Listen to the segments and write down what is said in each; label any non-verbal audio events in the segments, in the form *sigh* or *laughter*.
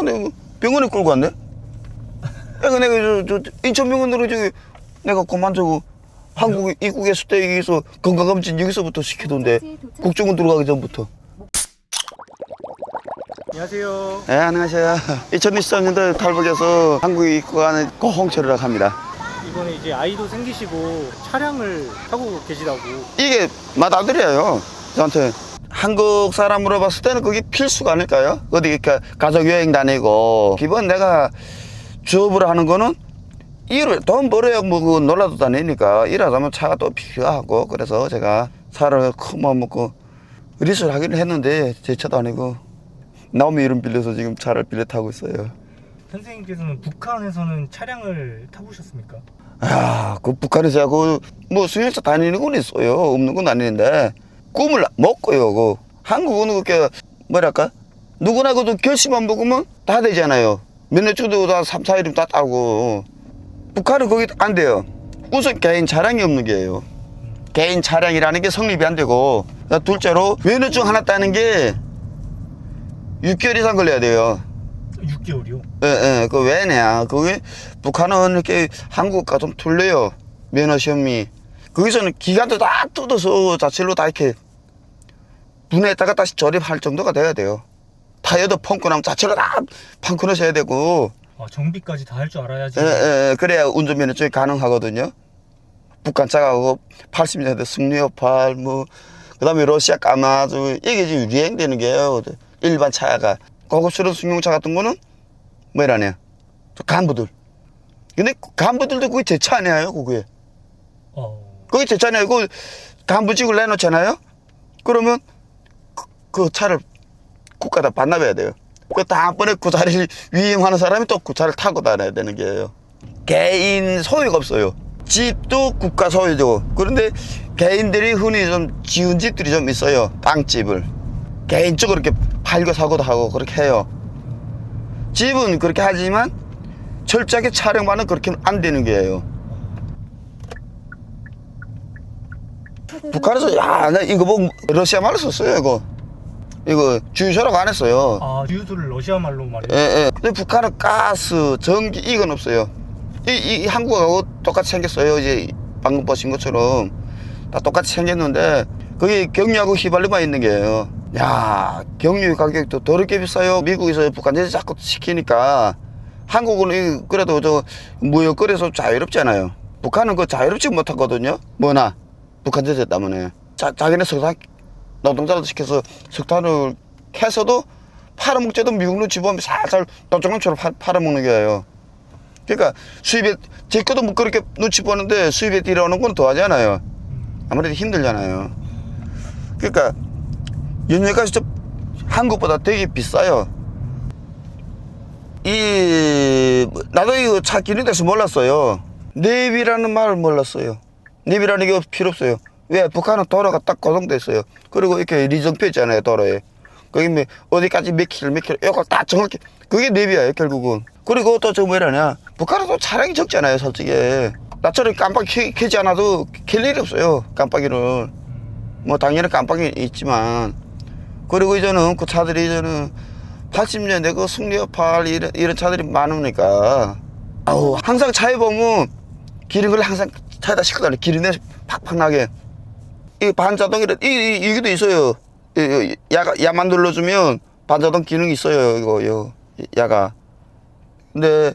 어, 내가 병원에 끌고 갔네. 내가 내가 저, 저 인천병원으로 저기 내가 그만 저거 한국 입국했을 때 여기서 건강검진 여기서부터 시키던데 국정원 들어가기 전부터. 안녕하세요. 네, 안녕하세요. 2023년도 탈북에서 한국에 입국하는 고홍철이라고 합니다. 이번에 이제 아이도 생기시고 차량을 타고 계시다고. 이게 맏아들이에요. 저한테 한국 사람으로 봤을 때는 그게 필수가 아닐까요? 어디 가- 가족 여행 다니고 기본 내가 주업을 하는 거는 일을 돈 벌어야 뭐그 놀러도 다니니까 일하자면 차가 또 필요하고 그래서 제가 차를 큰맘 먹고 리스를 하기는 했는데 제 차도 아니고 나오미 이름 빌려서 지금 차를 빌려 타고 있어요. 선생님께서는 북한에서는 차량을 타보셨습니까? 아, 그 북한에서 그, 뭐, 수행차 다니는 건 있어요. 없는 건 아닌데, 꿈을 먹고요. 그, 한국은 그렇게, 뭐랄까? 누구나 그도 결심만 먹으면 다 되잖아요. 몇년 정도 다 3, 4일이면 다 따고. 북한은 거기 안 돼요. 우선 개인 차량이 없는 게예요. 개인 차량이라는 게 성립이 안 되고, 둘째로 면허증 하나 따는 게 6개월 이상 걸려야 돼요. 6개월이요. 예, 예, 그 왜냐. 그게 북한은 이렇게 한국과 좀 틀려요. 면허 시험이. 거기서는 기간도 다 뜯어서 자체로 다 이렇게 분해했다가 다시 조립할 정도가 돼야 돼요. 타이어도 펑크 나면 자체로 다 펑크 넣으셔야 되고, 아, 정비까지 다 할 줄 알아야지. 예, 예, 예, 그래야 운전면허증이 가능하거든요. 북한 차가 그 80년대 승리오팔, 뭐, 그 다음에 러시아 까마주, 이게 지금 유행되는 게요. 일반 차가. 고급스러운 승용차 같은 거는 뭐라냐. 저 간부들. 근데 그 간부들도 그게 제 차 아니에요, 그게. 어, 그게 제차 아니에요. 그 간부직을 내놓잖아요. 그러면 그, 그 차를 국가다 반납해야 돼요. 그 다음번에 그 자리를 위임하는 사람이 또 그 차를 타고 다녀야 되는 게예요. 개인 소유가 없어요. 집도 국가 소유죠. 그런데 개인들이 흔히 좀 지은 집들이 좀 있어요. 빵집을. 개인적으로 이렇게 팔고 사고도 하고 그렇게 해요. 집은 그렇게 하지만 철저하게 촬영만은 그렇게 안 되는 게예요. 북한에서 야, 나 이거 뭐 러시아 말로 썼어요, 이거. 이거 주유소라고 안 했어요. 아, 주유소를 러시아 말로 예, 말해요. 예. 근데 북한은 가스, 전기 이건 없어요. 이, 이, 이 한국하고 똑같이 생겼어요. 이제 방금 보신 것처럼 다 똑같이 생겼는데 그게 경유하고 휘발유만 있는 게예요. 야, 경유 가격도 더럽게 비싸요. 미국에서 북한에서 자꾸 시키니까 한국은 이- 그래도 저 무역 거래에서 자유롭잖아요. 북한은 그 자유롭지 못하거든요. 뭐나 북한 제재 때문에 자, 자기네 석탄 노동자도 시켜서 석탄을 캐서도 팔아먹지도 미국로 집어오면 살살 도청금처럼 파- 팔아먹는 거예요. 그러니까 수입에 제 것도 뭐 그렇게 눈치 보는데 수입에 들어오는 건 더하잖아요. 아무래도 힘들잖아요. 그러니까 연료값이 좀 한국보다 되게 비싸요. 이 나도 이거 차 기능 대해서 몰랐어요. 내비라는 말을 몰랐어요. 내비라는 게 필요 없어요. 왜 북한은 도로가 딱 고정돼 있어요. 그리고 이렇게 리정표 있잖아요 도로에. 거기 뭐 어디까지 몇 킬로 몇 킬로 이걸 다 정확히 그게 내비예요 결국은. 그리고 또 저 뭐라냐 북한은 또 차량이 적잖아요 솔직히. 나처럼 깜빡이 켜- 켜지 않아도 켤 일이 없어요 깜빡이를. 뭐 당연히 깜빡이 있지만 그리고 이제는 그 차들이 이제는 80년대 그 승리오팔 이런, 이런 차들이 많으니까 아우 항상 차에 보면 기름을 항상 차에다 다녀 기름내 팍팍 나게 이 반자동이라 이, 이 이게도 있어요 야가 야만 눌러주면 반자동 기능이 있어요 이거 요 야가 근데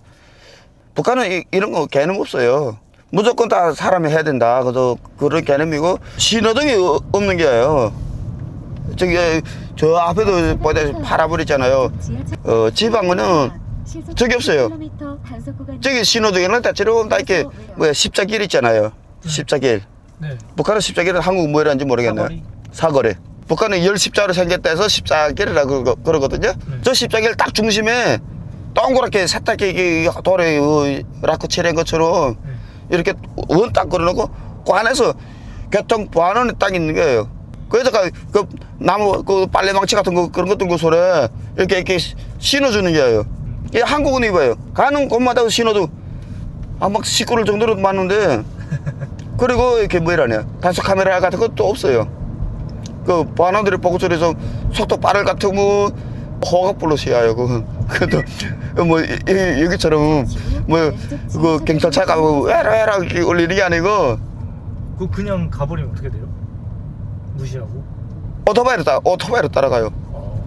북한은 이, 이런 거 개념 없어요 무조건 다 사람이 해야 된다 그래서 그런 개념이고 신호등이 어- 없는 게예요 저기 저 앞에도 보다 팔아버리잖아요 어 지방은 저기 없어요. 저기 신호등에는 대체로 다 이렇게 뭐야 십자길 있잖아요. 십자길. 네. 북한은 십자길은 한국 뭐라는지 모르겠네. 사거리. 사거리. 북한은 열 십자로 생겼다 해서 십자길이라고 그러- 그러거든요. 네. 저 십자길 딱 중심에 동그랗게 세탁기 돌에 어, 라크 칠한 것처럼 네. 이렇게 원 딱 걸어놓고 그 안에서 교통 보안원이 딱 있는 거예요. 그래다가 그 나무 그 빨래망치 같은 거 그런 것들 그 소리에 이렇게 이렇게 시- 신어주는 거예요. 이 한국은 이거예요. 가는 곳마다 신호도 아막 식구를 정도로 많은데 그리고 이렇게 뭐라냐 단속 카메라 같은 것도 없어요. 그 보안원들이 보고 저래서 속도 빠를 같은 뭐 호각불로 시야요. 그 *laughs* 그래도 뭐 이- 이- 여기처럼 뭐그 경찰차 가고 에라 에라 이렇게 올리는 게 아니고 그 그냥 가버리면 어떻게 돼요? 무시하고? 오토바이를 따 오토바이를 따라가요. 어,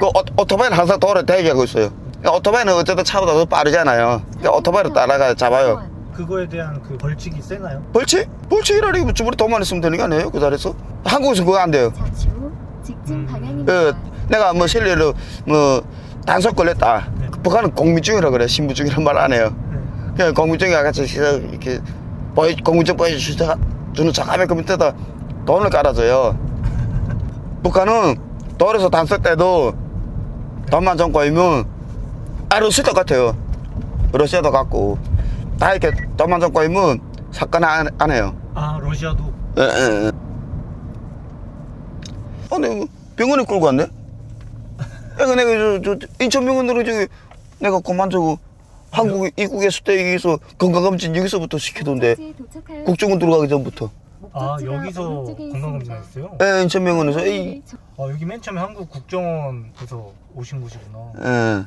그 오, 오토바이는 항상 도로에 대기하고 있어요. 오토바이는 어쨌든 차보다 더 빠르잖아요. 그러니까 오토바이를 따라가 잡아요. 그거에 대한 그 벌칙이 세나요? 벌칙? 벌칙이라니 뭐 주부리 돈만 있으면 되는 거 아니에요? 그 자리에서? 한국에서 그거 안 돼요. 후 직진 음. 방향입니다. 그 내가 뭐 실례로 뭐 단속 걸렸다. 네. 북한은 공민증이라 그래. 신분증이란 말 안 해요. 네. 그냥 공민증이 같이 시작 이렇게 보여 공민증 보여주자 주는 척하면 그 밑에다 돈을 깔아줘요. *laughs* 북한은 도로에서 단속 때도 돈만 좀 꼬이면 아 러시아도 같아요. 러시아도 같고 다 이렇게 돈만 좀 꼬이면 사건 안, 안 해요. 아 러시아도 예, 예, 예. 뭐 병원에 끌고 왔네? *laughs* 내가, 내가, 저, 저, 인천 병원으로 저기, 내가 그만 저거, 한국 입국에 수대에서 건강검진 여기서부터 시키던데, 국정원 들어가기 전부터. 아 여기서 건강검진 했어요? 예, 인천 병원에서, 에이, 아 여기 맨 처음에 한국 국정원에서 오신 곳이구나 예.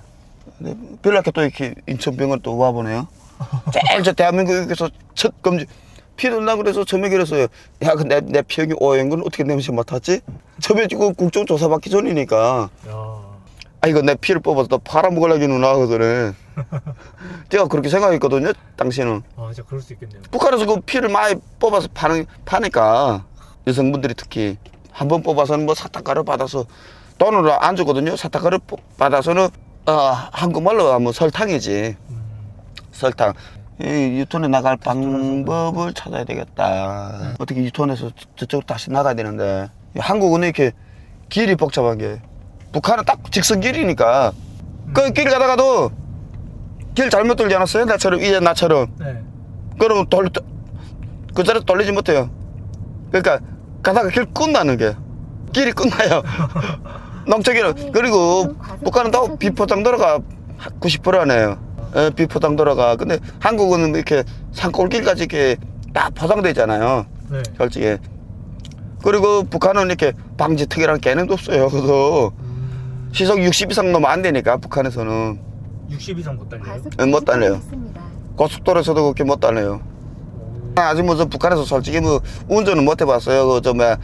네, 별났게 또 이렇게 인천 병원 또 와보네요. 제일 저 대한민국에서 첫 검진, 피도 나 그래서 처음에 그랬어요. 야, 그 내, 내 피형이 오인 건 어떻게 냄새 맡았지? 처음에 지금 국정조사 받기 전이니까. 야. 아 이거 내 피를 뽑아서 또 팔아먹으려고 누나 하거든 제가 그렇게 생각했거든요 당시에는. 아 진짜 그럴 수 있겠네요. 북한에서 그 피를 많이 뽑아서 파는, 파니까. 여성분들이 특히. 한 번 뽑아서는 뭐 사탕가루 받아서 돈을 안 주거든요. 사탕가루 뽑- 받아서는 어, 한국말로 하면 설탕이지. 음, 설탕. 이 유턴에 나갈 방법을 찾아야 되겠다. 어떻게 유턴에서 저쪽으로 다시 나가야 되는데. 한국은 이렇게 길이 복잡한 게 북한은 딱 직선 길이니까. 그길 가다가도 길 잘못 돌지 않았어요? 나처럼 이제 나처럼? 네. 그러면 돌, 그 자리에 돌리지 못해요. 그러니까 가다가 길 끝나는 게 길이 끝나요. *laughs* 농촌길은. 그리고 북한은 또 비포장 도로가 90% 안에요 예, 비포장 도로가. 근데 한국은 이렇게 산골길까지 이렇게 딱 포장돼 있잖아요. 네. 솔직히. 그리고 북한은 이렇게 방지턱이라는 개념도 없어요 그래서 음, 시속 60 이상 넘으면 안 되니까 북한에서는. 60 이상 못 달려요? 예, 못 달려요. 고속도로에서도 그렇게 못 달려요. 오, 아직 뭐저 북한에서 솔직히 뭐 운전은 못 해봤어요. 그저 뭐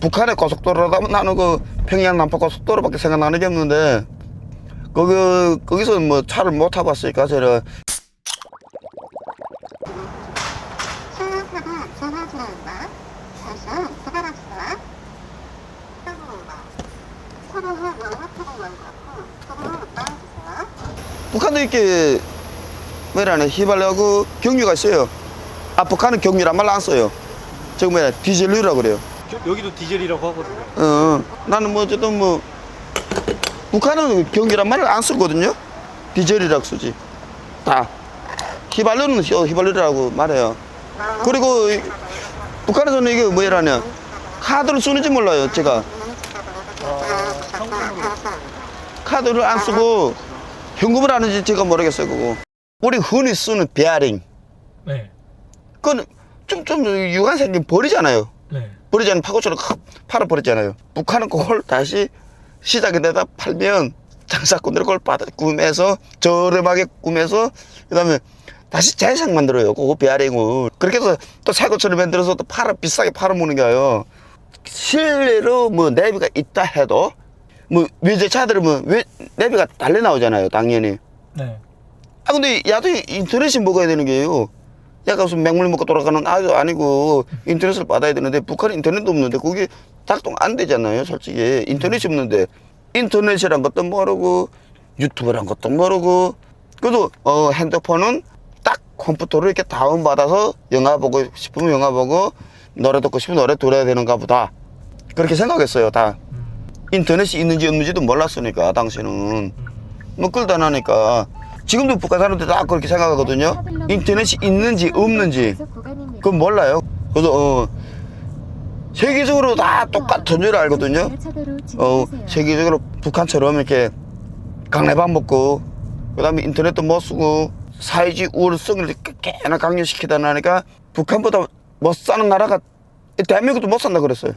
북한의 고속도로라다 나는 그 평양 남포 고속도로밖에 생각나는 게 없는데 거기 거기서 뭐 차를 못 타봤으니까 저는. 북한도 이렇게 뭐라네 휘발유하고 경유가 있어요. 아 북한은 경유란 말 안 써요. 저거 뭐야 디젤유라고 그래요. 겨- 여기도 디젤이라고 하거든요. 어, 나는 뭐 어쨌든 뭐 북한은 경기란 말을 안 쓰거든요. 디젤이라고 쓰지. 다. 휘발유는 휘- 휘발유라고 말해요. 그리고 이- 북한에서는 이게 뭐라냐 카드를 쓰는지 몰라요. 제가 카드를 안 쓰고 현금을 하는지 제가 모르겠어요. 그거. 우리 흔히 쓰는 베어링. 네 그건 좀, 좀 유관 생긴 버리잖아요. 네. 버리자는 파고처럼 확 팔아 버렸잖아요. 북한은 그걸 다시 시장에다 팔면 장사꾼들이 그걸 받아 구매해서 저렴하게 구매해서 그다음에 다시 재생 만들어요. 그거 베어링을 그렇게 해서 또 새 것처럼 만들어서 또 팔아 비싸게 팔아먹는 거예요. 실내로 뭐 내비가 있다 해도 뭐 외제차들은 뭐 외, 내비가 달려 나오잖아요. 당연히. 네. 아 근데 야도 인터넷이 먹어야 되는 게요. 야가 무슨 맹물 먹고 돌아가는 아도 아니고 인터넷을 받아야 되는데 북한 인터넷도 없는데 그게 작동 안 되잖아요. 솔직히 인터넷이 없는데 인터넷이란 것도 모르고 유튜브란 것도 모르고 그래도 어 핸드폰은 딱 컴퓨터로 이렇게 다운 받아서 영화 보고 싶으면 영화 보고 노래 듣고 싶으면 노래 들어야 되는가 보다 그렇게 생각했어요. 다 음, 인터넷이 있는지 없는지도 몰랐으니까 당시는. 음. 뭐 끌다 나니까 지금도 북한 사람들 다 그렇게 생각하거든요. 인터넷이 있는지 없는지 그건 몰라요. 그래서 어, 세계적으로 다 똑같은 줄 알거든요. 어, 세계적으로 북한처럼 이렇게 강내밥 먹고 그다음에 인터넷도 못 쓰고 사회주의 우월성을 꽤나 강요시키다 나니까 북한보다 못 사는 나라가 대한민국도 못 산다 그랬어요.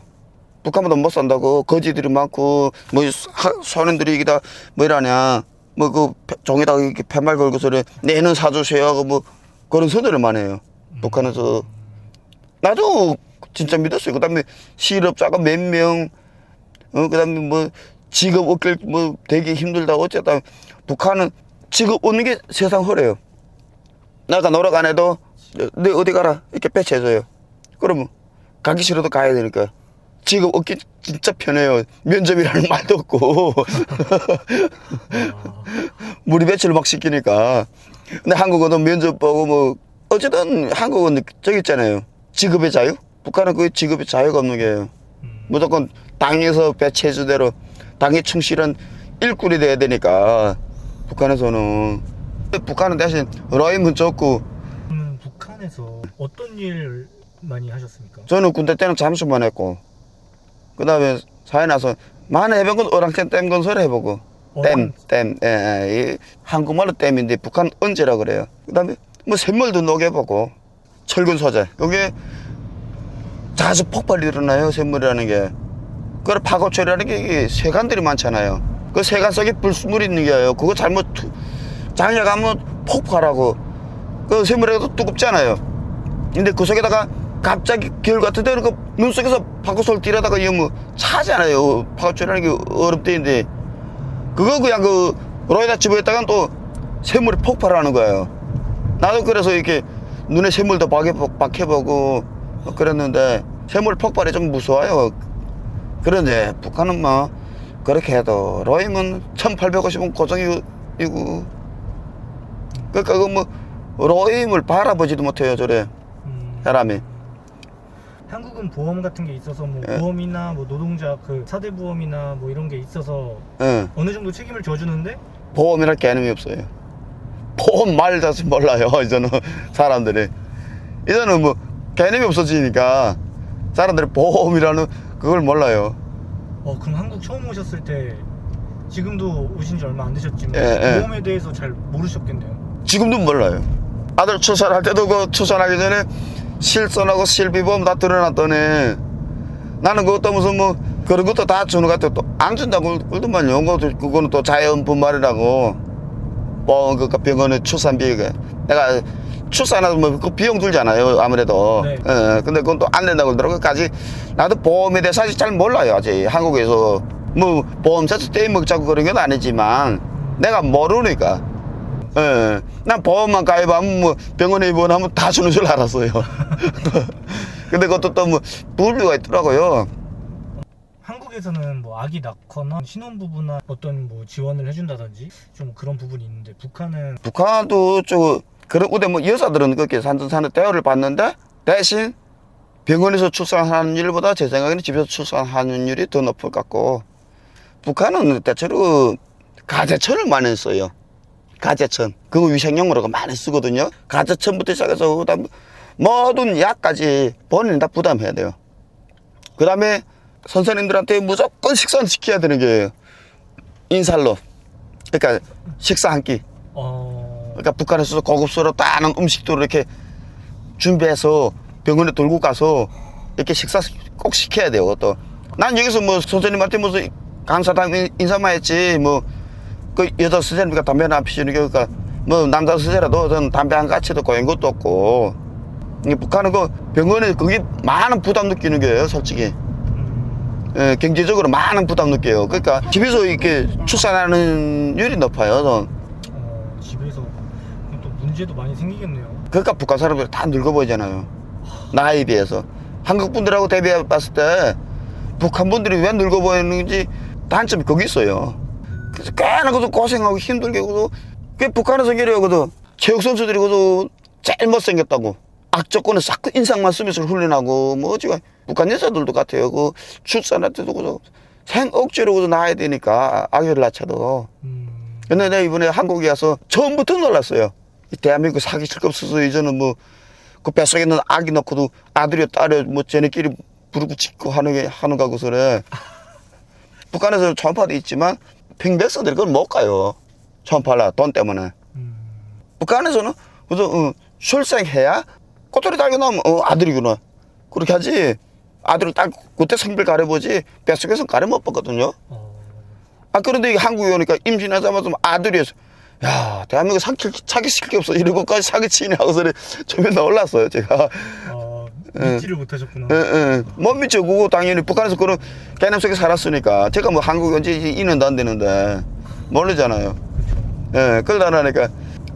북한보다 못 산다고 거지들이 많고 뭐 하- 소년들이 이기다 뭐 이러냐 뭐 그 종에다가 이렇게 팻말 걸고서는 내는 사주세요 하고 뭐 그런 선언을만 해요. 북한에서 나도 진짜 믿었어요. 그다음에 실업자가 몇 명, 어 그다음에 뭐 직업 얻길 뭐 되게 힘들다 어쨌다. 북한은 직업 얻는 게 세상 허래요. 나가 노력 안 해도 너 어디 가라 이렇게 배치해줘요. 그러면 가기 싫어도 가야 되니까 직업 얻기 진짜 편해요. 면접이라는 말도 없고 *laughs* 무리 배치를 막 시키니까. 근데 한국어도 면접 보고 뭐 어쨌든 한국은 저기 있잖아요. 직업의 자유? 북한은 그 직업의 자유가 없는 게요. 음. 무조건 당에서 배치해주대로 당에 충실한 일꾼이 돼야 되니까 북한에서는 북한은 대신 라임은 적고 그러면 북한에서 어떤 일 많이 하셨습니까? 저는 군대 때는 잠수만 했고 그 다음에 사회 나서 해본 건 오랑캐 댐 건설 해보고 댐, 댐, 예, 예, 이 한국말로 댐인데 북한 언제라 그래요. 그 다음에 뭐 샘물도 녹여보고 철근 소재 여기 자주 폭발이 일어나요 샘물이라는 게 그걸 파고 처리하는 게 이게 세관들이 많잖아요. 그 세관 속에 불순물이 있는 게요. 그거 잘못 투- 장애 가면 폭발하고 그 샘물에도 두껍잖아요. 근데 그 속에다가 갑자기 겨울 같은 데는 그눈 속에서 바꿔서 뛰려다가 이거 뭐 차잖아요. 파고 처리하는 게 어렵대인데 그거 그냥 그 로에다 집어했다가 또 샘물이 폭발하는 거예요. 나도 그래서 이렇게 눈에 샘물도 박해보- 박해보고 그랬는데 샘물 폭발이 좀 무서워요. 그런데 북한은 뭐 그렇게 해도 로임은 1850원 고정이고 그러니까 그뭐 로임을 바라보지도 못해요 저래 음, 사람이 한국은 보험 같은 게 있어서 뭐 예. 보험이나 뭐 노동자 그 사대 보험이나 뭐 이런 게 있어서 예. 어느 정도 책임을 져주는데 보험이랄 개념이 없어요. 보험 말 자체 몰라요. *laughs* 이제는 사람들이 이제는 뭐 개념이 없어지니까 사람들이 보험이라는 그걸 몰라요. 어 그럼 한국 처음 오셨을 때 지금도 오신 지 얼마 안 되셨지만 예, 예. 보험에 대해서 잘 모르셨겠네요. 지금도 몰라요. 아들 출산할 때도 그 출산하기 전에 실손하고 실비보험 다 들어놨더니 나는 그것도 무슨 뭐 그런 것도 다 주는 것 같아. 또안 준다고 그러더만요. 그거는 또 자연 분말이라고. 뭐, 그 병원에 출산비, 그 내가 출산하면 뭐그 비용 들잖아요. 아무래도. 네. 예, 근데 그건 또 안 된다고 그러더라고요. 까지 나도 보험에 대해서 사실 잘 몰라요. 아직 한국에서. 뭐 보험사에서 떼먹자고 그런 건 아니지만 내가 모르니까. 예. 난 보험만 가입하면 뭐 병원에 입원하면 다 주는 줄 알았어요. *laughs* 근데 그것도 또 뭐 분류가 있더라고요. 한국에서는 뭐 아기 낳거나 신혼부부나 어떤 뭐 지원을 해준다든지 좀 그런 부분이 있는데 북한은 북한도 저 그런 우대 뭐 여자들은 그렇게 산전산에 대우를 받는데 대신 병원에서 출산하는 일보다 제 생각에는 집에서 출산하는 일이 더 높을 것 같고 북한은 대체로 가재천을 많이 써요. 가재천. 그거 위생용으로 많이 쓰거든요. 가재천부터 시작해서 그다음 모든 약까지 본인이 다 부담해야 돼요. 그 다음에 선생님들한테 무조건 식사는 시켜야 되는 게 인살로. 그러니까 식사 한 끼. 어 그러니까 북한에서 고급스럽다는 음식도 이렇게 준비해서 병원에 돌고 가서 이렇게 식사 꼭 시켜야 돼요. 또. 난 여기서 뭐 선생님한테 무슨 감사당 인사만 했지 뭐 그 여자 담배는 안 피우는 게 그러니까 뭐 남자 선생이라도 저는 담배 한 가치도 고인 것도 없고 북한은 그 병원에 그게 많은 부담 느끼는 거예요, 솔직히. 음, 예, 경제적으로 많은 부담 느껴요. 그러니까 집에서 이렇게 출산하는 율이 높아요. 전. 어, 집에서 또 문제도 많이 생기겠네요. 그러니까 북한 사람들 다 늙어 보이잖아요. 나이에 비해서. 한국 분들하고 대비해 봤을 때 북한 분들이 왜 늙어 보이는지 단점이 거기 있어요. 그래서 꽤나 그도 고생하고 힘들게 그도 그 북한에서 그도 체육 선수들이 그도 제일 못생겼다고 악조건에 싹 인상만 쓰면서 훈련하고 뭐 어찌가 북한 여자들도 같아요. 그 출산할 때도 그도 생 억지로 그도 낳아야 되니까 아기를 낳자도. 음, 근데 내가 이번에 한국에 와서 처음부터 놀랐어요. 이 대한민국 사기 칠거 없어서 이제는 뭐, 그 뱃속에 있는 아기 넣고도 아들이 딸이 뭐 쟤네끼리 부르고 짓고 하는 게, 하는 거고 그래. *laughs* 북한에서 초음파도 있지만 팽백성들이 그걸 못 가요. 초음파라 돈 때문에. 음, 북한에서는 그래서 어, 출생해야 꼬투리 달고 나면 어, 아들이구나. 그렇게 하지. 아들을 딱 그때 성별 가려보지 뱃속에서 가려 못 보거든요. 어, 아 그런데 이게 한국에 오니까 임신하자마자 아들이었어. 야 대한민국 사기 사기시킬 게 없어 이러고까지 사기치네 하고서 좀 맨날 올랐어요 제가. 어, 믿지를 못하셨구나. 예, 예. 못 믿죠. 그거 당연히 북한에서 그런 개념 속에 살았으니까 제가 뭐 한국에 온지 2년도 안 되는데 모르잖아요. 그렇죠. 예, 그러다 나니까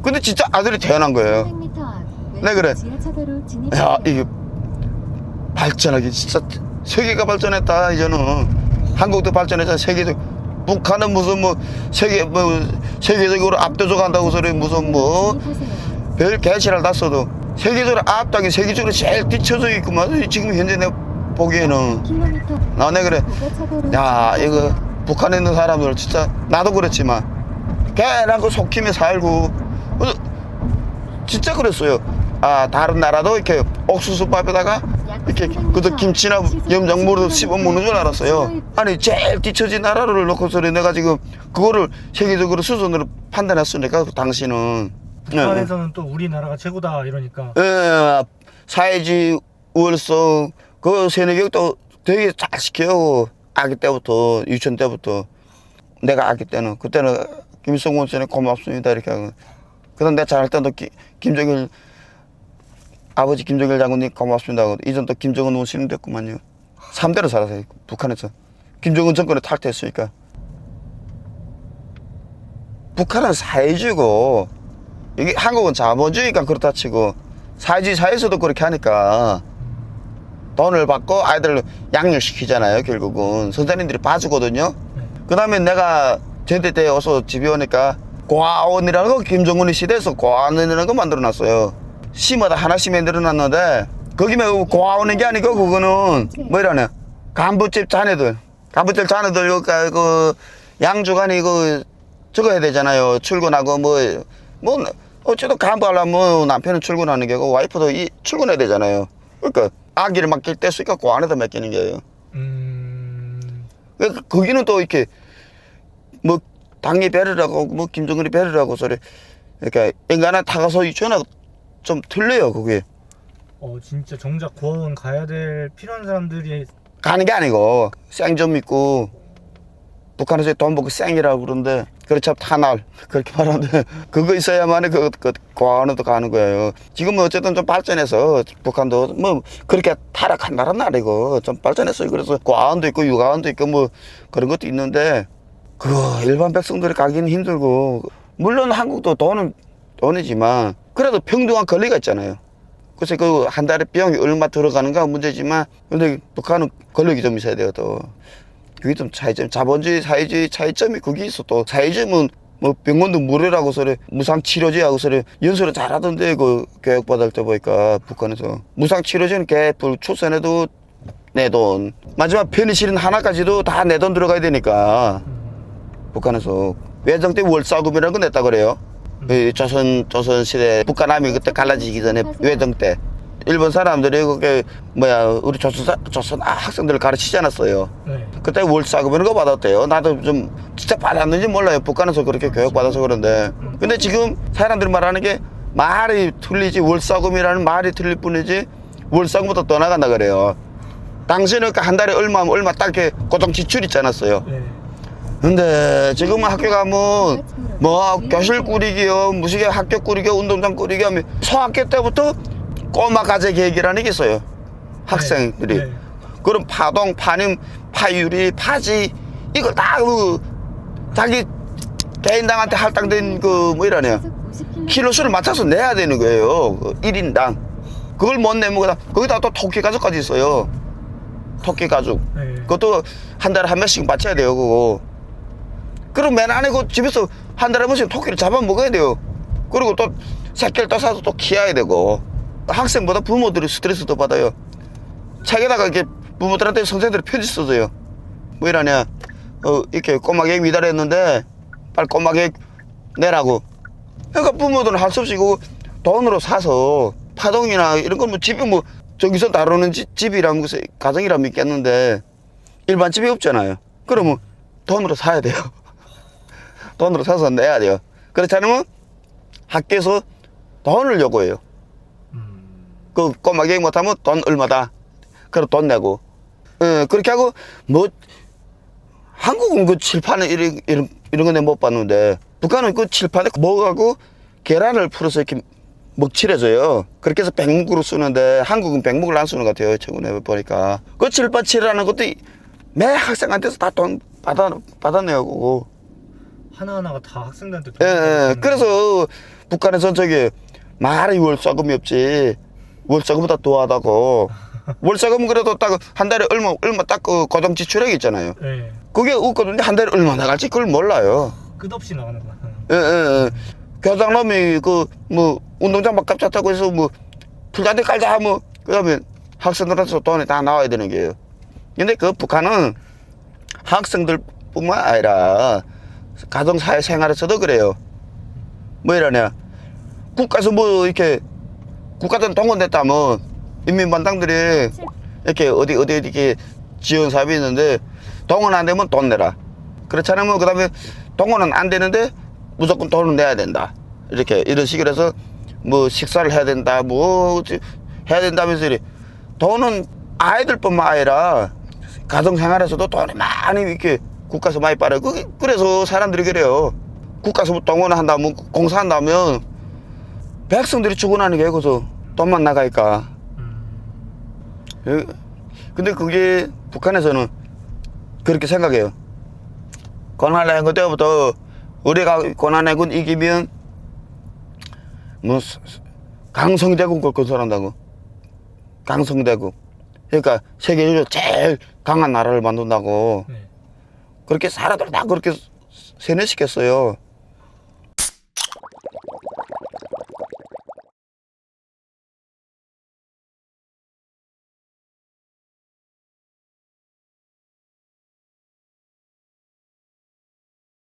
근데 진짜 아들이 태어난 거예요. 100m 앞 네, 그래. 지하차도로 진입. 야 이게 발전하기 진짜 세계가 발전했다 이제는 한국도 발전했잖아 세계적 북한은 무슨 뭐 세계 뭐 세계적으로 압도적 한다고 소리 무슨 뭐 별 개시를 다 써도 세계적으로 압도하기 세계적으로 제일 뒤쳐져 있구만. 지금 현재 내 보기에는. 킬로미터 나네 그래? 고가차도로 야. 이거 북한에 있는 사람들 진짜 나도 그렇지만 걔랑 그 속힘에 살고. 어, 진짜 그랬어요. 아 다른 나라도 이렇게 옥수수밥에다가 이렇게 그도 김치나 염장물도 씹어 먹는 줄 알았어요. 아니 제일 뒤처진 나라를 놓고서 내가 지금 그거를 세계적으로 수준으로 판단했으니까? 그 네. 북한에서는 또 우리나라가 최고다 이러니까. 예, 사회주의 우월성 그 세뇌교육도 되게 잘 시켜요. 아기 때부터 유치원 때부터. 내가 아기 때는. 그때는 김성원 씨는 고맙습니다. 이렇게 하고. 내가 잘할 때도 기- 김정일 아버지 김정일 장군님 고맙습니다. 하고 이전 또 김정은 원수님 됐구만요. 3대로 살았어요 북한에서. 김정은 정권을 탈퇴했으니까. 북한은 사회주의고 이게 한국은 자본주의가 그렇다 치고 사회주의 사회에서도 그렇게 하니까 돈을 받고 아이들을 양육시키잖아요 결국은. 선생님들이 봐주거든요. 그 다음에 내가 제대 때 와서 집에 오니까 고아원이라는 거 김정은이 시대에서 고아원이라는 거 만들어놨어요. 시마다 하나씩 만들어놨는데 거기면 고아원인 게 아니고 그거는 뭐이라냐 간부집 자네들. 간부집 자네들 그, 그 양주간이 그 저거 해야 되잖아요. 출근하고 뭐뭐 어쨌든 간부하려면 뭐 남편은 출근하는 게고 와이프도 이 출근해야 되잖아요. 그러니까 아기를 맡길 때그 안에다 맡기는 거예요. 음. 그러니까 거기는 또 이렇게 뭐 당이 배려라고 뭐 김정은이 배려라고 소리 그러니까 인간은 타가서 유치원하고 좀 틀려요 그게. 어, 진짜 정작 고아원 가야 될 필요한 사람들이 가는 게 아니고 쌩 좀 있고 북한에서 돈 벌고 쌩이라고 그러는데 그렇죠. 타날 그렇게 말하는데 *laughs* 그거 있어야만 그, 그 고아원에도 가는 거예요. 지금은 어쨌든 좀 발전해서 북한도 뭐 그렇게 타락한 나라는 아니고 좀 발전했어요. 그래서 고아원도 있고 육아원도 있고 뭐 그런 것도 있는데 그거 일반 백성들이 가기는 힘들고 물론 한국도 돈은 돈이지만 그래도 평등한 권리가 있잖아요. 그래서 그한 달에 비용이 얼마 들어가는가 문제지만 근데 북한은 권력이 좀 있어야 돼요 또 그게 좀 차이점 자본주의 사회주의 차이점이 그게 있어. 또 사회주의는 뭐 병원도 무료라고 소리 무상 치료제 하고 소리 연수를 잘하던데 그 교육 받을 때 보니까 북한에서 무상 치료제는 개뿔 출산해도 내 돈. 마지막 페니실린 하나까지도 다 내 돈 들어가야 되니까. 북한에서 외정 때 월사금이라는 거 냈다 그래요. 이 조선 조선 시대 북한함이 그때 갈라지기 전에 외정 때 일본 사람들이 그게 뭐야 우리 조선 사- 조선 아, 학생들을 가르치지 않았어요. 네. 그때 월사금 이런 거 받았대요. 나도 좀 진짜 받았는지 몰라요. 북한에서 그렇게 교육 받아서 그런데. 근데 지금 사람들이 말하는 게 말이 틀리지 월사금이라는 말이 틀릴 뿐이지 월사금부터 떠나간다 그래요. 당시는 그한 달에 얼마 얼마 딱 이렇게 고정 지출 있지 않았어요. 네. 근데 지금은 학교 가면 뭐 교실 꾸리기요 무식에 학교 꾸리기요 운동장 꾸리기 하면 소학교 때부터 꼬마 과제 계획이라는 게 있어요 학생들이 네. 그럼 파동 파님 파유리 파지 이걸 다그 자기 개인당한테 할당된 그 뭐이라네요 킬로수를 맞춰서 내야 되는 거예요 그 1인당 그걸 못 내면 그다 거기다 또 토끼 가족까지 있어요 토끼 가족 네. 그것도 한 달에 한 명씩 맞춰야 돼요, 그거. 그럼 맨 안에 그 집에서 한 달에 한 번씩 토끼를 잡아 먹어야 돼요. 그리고 또 새끼를 또 사서 또 키워야 되고. 학생보다 부모들이 스트레스도 받아요. 책에다가 이렇게 부모들한테 선생들이 편지 써줘요. 뭐 이러냐. 어, 이렇게 꼬마 계획 미달했는데 빨리 꼬마 계획 내라고. 그러니까 부모들은 할 수 없이 그 돈으로 사서 파동이나 이런 건 뭐 집이 뭐 저기서 다루는 집, 집이라는 것에 가정이라면 있겠는데 일반 집이 없잖아요. 그러면 돈으로 사야 돼요. *laughs* 돈으로 사서 내야 돼요. 그렇지 않으면 학교에서 돈을 요구해요. 음. 그 꼬마 계획 못하면 돈 얼마다. 그럼 돈 내고. 어, 그렇게 하고 뭐 한국은 그 칠판에 이런 이런 이런 거내못 봤는데 북한은 그 칠판에 먹하고 계란을 풀어서 이렇게 먹칠해줘요. 그렇게 해서 백묵으로 쓰는데 한국은 백묵을 안 쓰는 것 같아요. 최근에 보니까 그 칠판 칠하는 것도 매 학생한테서 다 돈 받아 받아내고. 하나하나가 다 학생들한테 예, 예. 그래서 북한에서 저기 말이 월세금이 없지 월세금보다 더하다고 월세금 그래도 딱 한 달에 얼마 얼마 딱 그 고정 지출액 있잖아요. 예. 그게 없거든요. 한 달에 얼마 나갈지 그걸 몰라요. 끝없이 나가는 거야. 예, 예, 예. 교장놈이 그 뭐 운동장 막 타고 해서 뭐 풀자대 깔자 하면 그다음에 학생들한테서 돈이 다 나와야 되는 게요. 근데 그 북한은 학생들뿐만 아니라 가정 사회 생활에서도 그래요. 뭐 이러냐 국가에서 뭐 이렇게 국가든 동원됐다면 인민반당들이 이렇게 어디 어디 이렇게 지원 사업이 있는데 동원 안 되면 돈 내라. 그렇지 않으면 그다음에 동원은 안 되는데 무조건 돈을 내야 된다. 이렇게 이런 식으로 해서 뭐 식사를 해야 된다. 뭐 해야 된다면서 이래. 돈은 아이들뿐만 아니라 가정 생활에서도 돈이 많이 이렇게 국가에서 많이 빨아요. 그- 그래서 사람들이 그래요. 국가에서 뭐 동원을 한다면 공사한다면 백성들이 죽어나는 게 거기서 돈만 나가니까. 음. 예. 근데 그게 북한에서는 그렇게 생각해요. 고난해군 때부터 우리가 고난해군 이기면 뭐걸 건설한다고. 강성대군. 그러니까 세계적으로 제일 강한 나라를 만든다고. 네. 그렇게 사람들 다 그렇게 세뇌시켰어요.